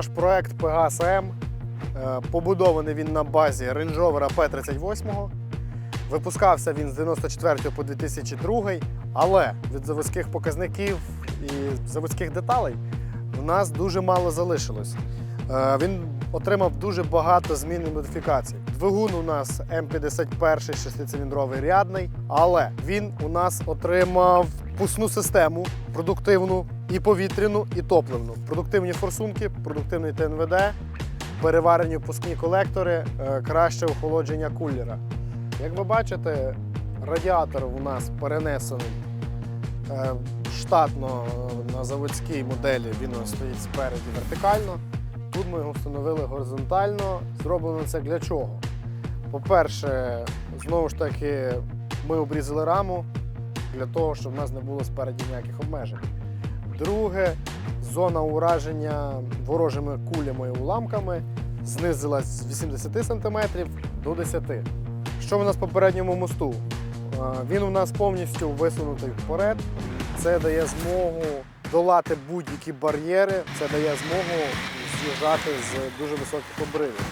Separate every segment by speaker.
Speaker 1: проект Pegas M. Е, Побудований він на базі Range Rover P38. Випускався він з 94 по 2002, але від заводських показників і заводських деталей у нас дуже мало залишилось. Е, Він отримав дуже багато змін і модифікацій. Двигун у нас М51 шестициліндровий рядний, але він у нас отримав пусну систему продуктивну і повітряну, і топливну. Продуктивні форсунки, продуктивний ТНВД, переварені впускні колектори, е, краще охолодження кулера. Як ви бачите, радіатор у нас перенесений е, штатно е, на заводській моделі, він стоїть спереді вертикально. Тут ми його встановили горизонтально. Зроблено це для чого? По-перше, знову ж таки, ми обрізали раму для того, щоб в нас не було спереді ніяких обмежень. Друге, зона ураження ворожими кулями і уламками знизилась з 80 см до 10 Що в нас по передньому мосту? Він у нас повністю висунутий вперед. Це дає змогу долати будь-які бар'єри, це дає змогу з'їжджати з дуже високих обривів.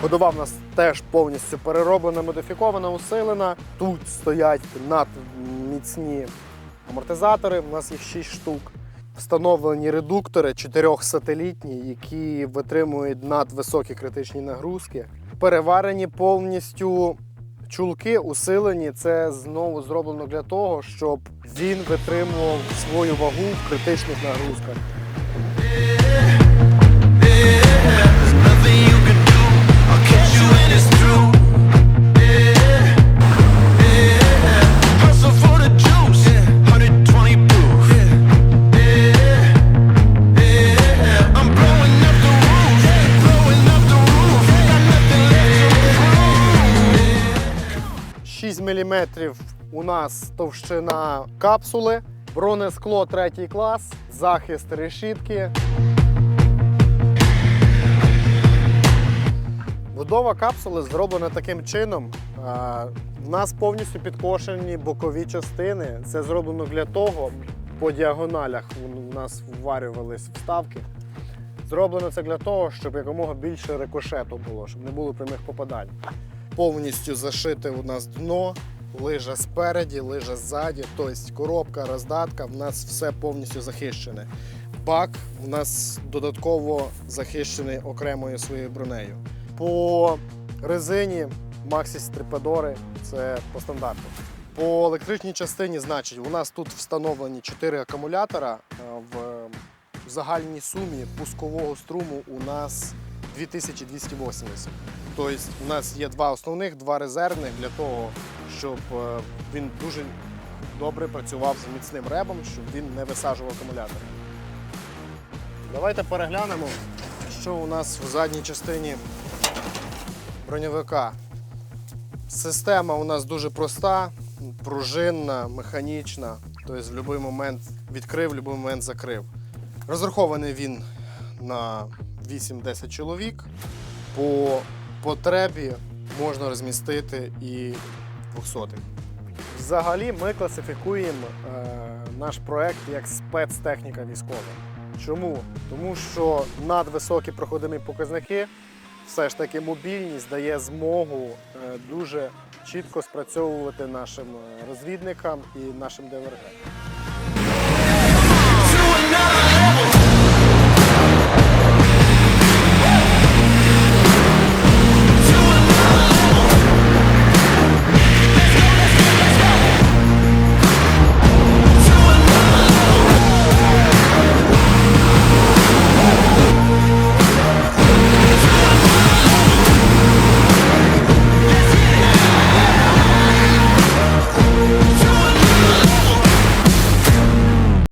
Speaker 1: Ходова в нас теж повністю перероблена, модифікована, усилена. Тут стоять надміцні амортизатори, у нас їх 6 штук. Встановлені редуктори чотирьохсателітні, які витримують надвисокі критичні нагрузки. Переварені повністю чулки, усилені. Це знову зроблено для того, щоб він витримував свою вагу в критичних нагрузках. Мм у нас товщина капсули, бронескло третій клас, захист решітки. Будова капсули зроблена таким чином. В нас повністю підкошені бокові частини. Це зроблено для того, по діагоналях у нас вварювались вставки. Зроблено це для того, щоб якомога більше рикошету було, щоб не було прямих попадань. Повністю зашите у нас дно, лижа спереді, лижа ззаді, тобто коробка, роздатка, в нас все повністю захищене. Бак у нас додатково захищений окремою своєю бронею. По резині Maxxis Трипедори це по стандарту. По електричній частині, значить, у нас тут встановлені 4 акумулятора е, в загальній сумі пускового струму у нас 2280. Тобто у нас є два основних, два резервних для того, щоб е, він дуже добре працював з міцним ребом, щоб він не висаджував акумулятори. Давайте переглянемо, що у нас в задній частині броньовика. Система у нас дуже проста, пружинна, механічна. Тобто в будь-який момент відкрив, в будь-який момент закрив. Розрахований він на 8-10 чоловік. По потребі можна розмістити і 200 Взагалі ми класифікуємо е, наш проект як спецтехніка військова. Чому? Тому що надвисокі проходимі показники, все ж таки мобільність дає змогу е, дуже чітко спрацьовувати нашим е, розвідникам і нашим ДВРГ.